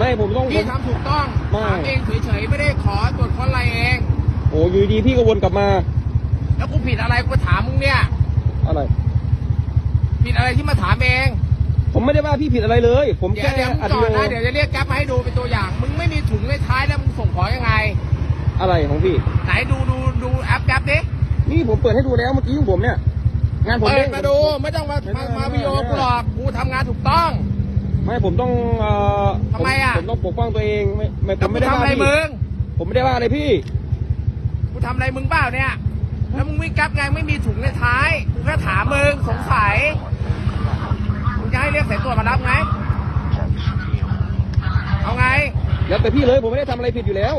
ไม่ผมต้องพี่ทำถูกต้องไม่ ถามเองเฉยๆไม่ได้ขอตรวจค้นอะไรเอง โอ้อยู่ดีพี่ก็วนกลับมาแล้วกูผิดอะไรกูถามมึงเนี่ย อะไร ผิดอะไรที่มาถามเองผมไม่ได้ว่าพี่ผิดอะไรเลย ผมเดี๋ยแค่วเดี๋ยวมึงอัดจอวิดดีโอนะเดี๋ยวจะเรียกแก๊ปมาให้ดูเป็นตัวอย่าง มึงไม่มีถุงในท้ายแล้วมึงส่งของยังไง อะไรของพี่ ไหนดูดูดูแอปแก๊ปดินี่ผมเปิดให้ดูแล้วเมื่อกี้ของผมเนี่ย งานผมเปิด้ดงมาดูไม่ต้องมาไม่มาได้มาไม่ได้วิดีโอกูหรอกกูทำงานถูกต้อง ไม่ผมต้องเอ่อทำไมอะผมต้องปกป้องตัวเองไม่ไม่ผแล้วมกูไม่ได้ทำว่าอะไรพี่มึง ผมไม่ได้ว่าอะไรพี่ กูทำอะไรมึงเปล่าเนี่ย แล้วมึงวิ่งแก๊ปไงไม่มีถุงในท้าย กูแค่ถามมึงสงสัย มึงจะให้เรียกสายตรวจมารับไง เอาไง แล้วแต่พี่เลยผมไม่ได้ทำอะไรผิดอยู่แล้ว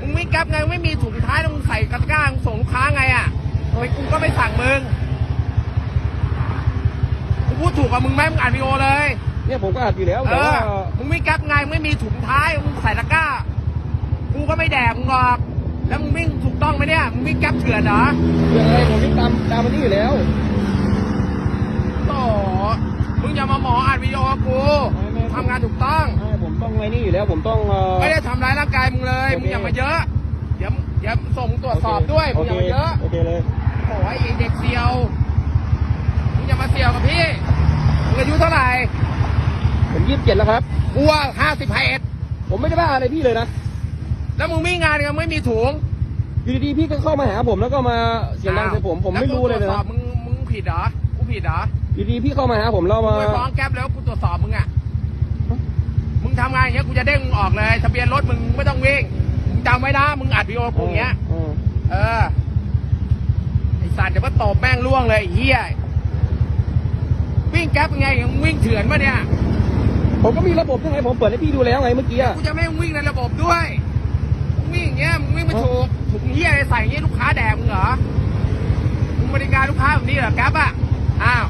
มึงวิ่งแก๊ปไงไม่มีถุงท้ายแล้วมึงใส่กระก้างส่งลูกค้าไงอะทำไมกูก็ไม่สั่งมึง กูพูดถูกกับมึงไหมมึงอ่านวีโอเลย เนี่ยผมก็อัดอยู่แล้วเอแต่ว่าอมึงวิ่งแก๊ปไงไม่มีถุงท้ายมึงใส่ตะกร้า กูก็ไม่แดกมึงหรอก แล้วมึงวิ่งถูกต้องไหมเนี่ยมึงวิ่งแก๊ปเถื่อนเหรอเรื่องอะไรผมวิ่งตามตามมันนี่อยู่แล้วโอ้มึงอย่ามาหมออ่านวีดีโอกูทำงานถูกต้อง ใช่ผมต้องไงนี่อยู่แล้ว ผมต้องเอ่อ ไม่ได้ทำร้ายร่างกายมึงเลยโอเค มึงอย่ามาเยอะ เดี๋ยวเดี๋ยวส่งตรวจสอบด้วยมึงอย่ามาเยอะโอเคเลยโอ้ยไอ้เด็กเสียวมึงอย่ามาเสียวกับพี่มึงอายุเท่าไหร่ผม ยี่สิบเจ็ดแล้วครับกูว่าห้าสิบเอ็ดผมไม่ได้ว่าอะไรพี่เลยนะ แล้วมึงมีงานกันไม่มีถุงอยู่ดีๆพี่ก็เข้ามาหาผมแล้วก็มาเสียงดังใส่ผมผมไม่รู้เลยแวกูตวจสอบนะมึงมึงผิดเหรอ กูผิดเหรอ อยู่ดีๆพี่เข้ามาหาผมแล้วมึมางไปฟ้องแก๊ปแล้วกูตรวจสอบมึงอะ มึงทำงานอย่างเงี้ยกูจะเด้งมึงออกเลยทะเบียนรถมึงไม่ต้องวิ่ง มึงจำไว้นะ มึงอัดวีดีโอกูอย่างเงี้ย เออเออไอสัตว์เดี๋ยวมาตบแม่งล่วงเลยไอ้เฮียวิ่งแก๊ปยังไงมึงวิ่งเถื่อนปะเนี่ย ผมก็มีระบบยังไงผมเปิดให้พี่ดูแล้วไงเมื่อกี้อะกูจะไม่ให้มึงวิ่งในระบบด้วยมึงวิ่งอย่างเงี้ยมึงวิ่งไม่ถูกถุงเฮียอะไรใส่อย่างเงี้ยลูกค้าแดกมึงเหรอมึงบริการลูกค้าแบบนี้เหรอแก๊ปอะอ้าว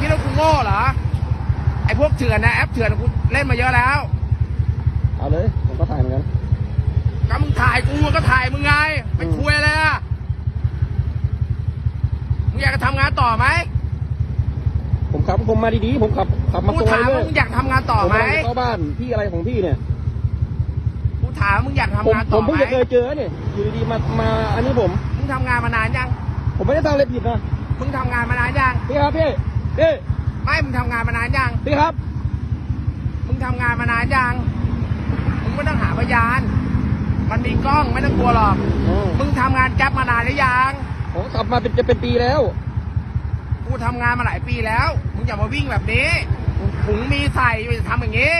คิดว่ากูโง่เหรอไอ้พวกเถื่อนนะแอปเถื่อนกูเล่นมาเยอะแล้วเอาเลย ผมก็ถ่ายเหมือนกันก็มึงถ่ายกูก็ถ่ายมึงไงไปคุยเลยอะมึงอยากจะทำงานต่อไหมผม ขับผมมาดีๆผมขับขับมากูตรงถามเลว่ายมึงอยากทำงานต่อไหมผกำลังจะเข้าบ้านพี่อะไรของพี่เนี่ยกูถามมึงอยากผมทำงานผต่อมไหมเพิ่งจะเคยเจอเนี่ยอยู่ดีๆมามาอันนี้ผม มึงทำงานมานานยัง ผมไม่ได้ทำอะไรผิดนะมึงทำงานมานานยัง พี่ครับพี่พี่ไม่มึงทำงานมานานยัง พี่ครับ มึงทำงานมานานยัง มึงไม่ต้องหาพยาน มันมีกล้องไม่ต้องกลัวหรอกอืมมึงทำงานแก๊ปมานานหรือยัง ผมขับมาเป็นจะเป็นปีแล้ว กูทำงานมาหลายปีแล้ว มึงอย่ามาวิ่งแบบนี้ถุงมีใส่อย่าทำอย่างนี้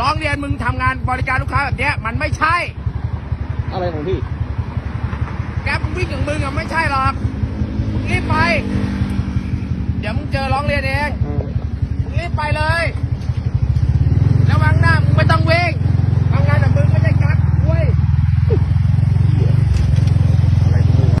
ร้องเรียนมึงทำงานบริการลูกค้าแบบเนี้ย มันไม่ใช่ อะไรของพี่ แก๊ปวิ่งอย่างมึงอะไม่ใช่หรอก มึงรีบไป เดี๋ยวมึงเจอร้องเรียนเองอืมมึงรีบไปเลย